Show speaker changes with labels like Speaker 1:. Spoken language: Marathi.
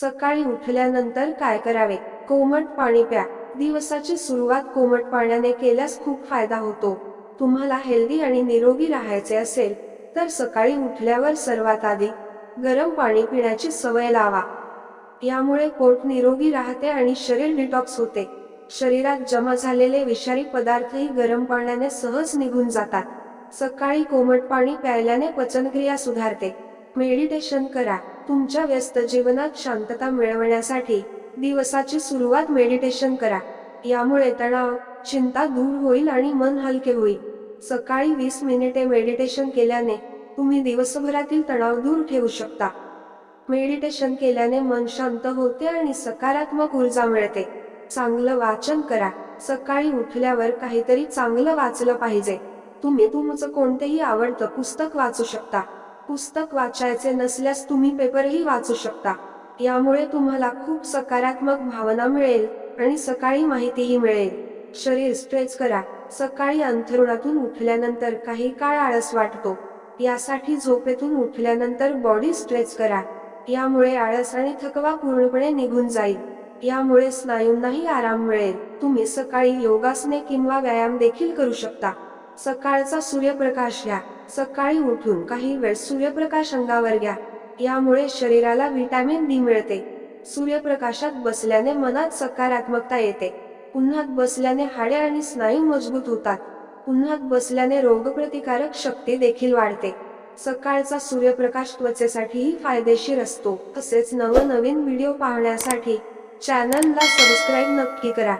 Speaker 1: सकाळी उठल्यानंतर काय करावे? कोमट पाणी प्या. दिवसाची सुरुवात कोमट पाण्याने केल्यास खूप फायदा होतो. तुम्हाला हेल्दी आणि निरोगी राहायचे असेल तर सकाळी उठल्यावर सर्वात आधी गरम पाणी पिण्याची सवय लावा. यामुळे पोट निरोगी राहते आणि शरीर डिटॉक्स होते. शरीरात जमा झालेले विषारी पदार्थही गरम पाण्याने सहज निघून जातात. सकाळी कोमट पाणी प्यायल्याने पचनक्रिया सुधारते. मेडिटेशन करा. तुमच्या व्यस्त जीवनात शांतता मिळवण्यासाठी दिवसाची सुरुवात मेडिटेशन करा. यामुळे तणाव चिंता दूर होईल आणि मन हलके होईल. सकाळी वीस मिनिटे मेडिटेशन केल्याने तुम्ही दिवसभरातील तणाव दूर ठेवू शकता. मेडिटेशन केल्याने मन शांत होते आणि सकारात्मक ऊर्जा मिळते. चांगलं वाचन करा. सकाळी उठल्यावर काहीतरी चांगलं वाचलं पाहिजे. तुम्ही तुमचं कोणतेही आवडतं पुस्तक वाचू शकता. पुस्तक वाचायचे नसल्यास तुम्ही पेपरही वाचू शकता. यामुळे तुम्हाला खूप सकारात्मक भावना मिळेल आणि सकाळी माहितीही मिळेल. शरीर स्ट्रेच करा. सकाळी अंथरुणातून उठल्यानंतर काही काळ आळस वाटतो. यासाठी झोपेतून उठल्यानंतर बॉडी स्ट्रेच करा. यामुळे आळस आणि थकवा पूर्णपणे निघून जाईल. यामुळे स्नायूंनाही आराम मिळेल. तुम्ही सकाळी योगासने किंवा व्यायाम देखील करू शकता. सकाळचा सूर्यप्रकाश घ्या. सकाळी उठून काही वेळ सूर्यप्रकाश अंगावर घ्या. यामुळे शरीराला व्हिटॅमिन डी मिळते. सूर्यप्रकाशात बसल्याने मनात सकारात्मकता येते. उन्हात बसल्याने हाडे आणि स्नायू मजबूत होतात. उन्हात बसल्याने रोगप्रतिकारक शक्ती देखील वाढते. सकाळचा सूर्यप्रकाश त्वचेसाठीही फायदेशीर असतो. तसेच नवनवीन व्हिडिओ पाहण्यासाठी चॅनलला सबस्क्राईब नक्की करा.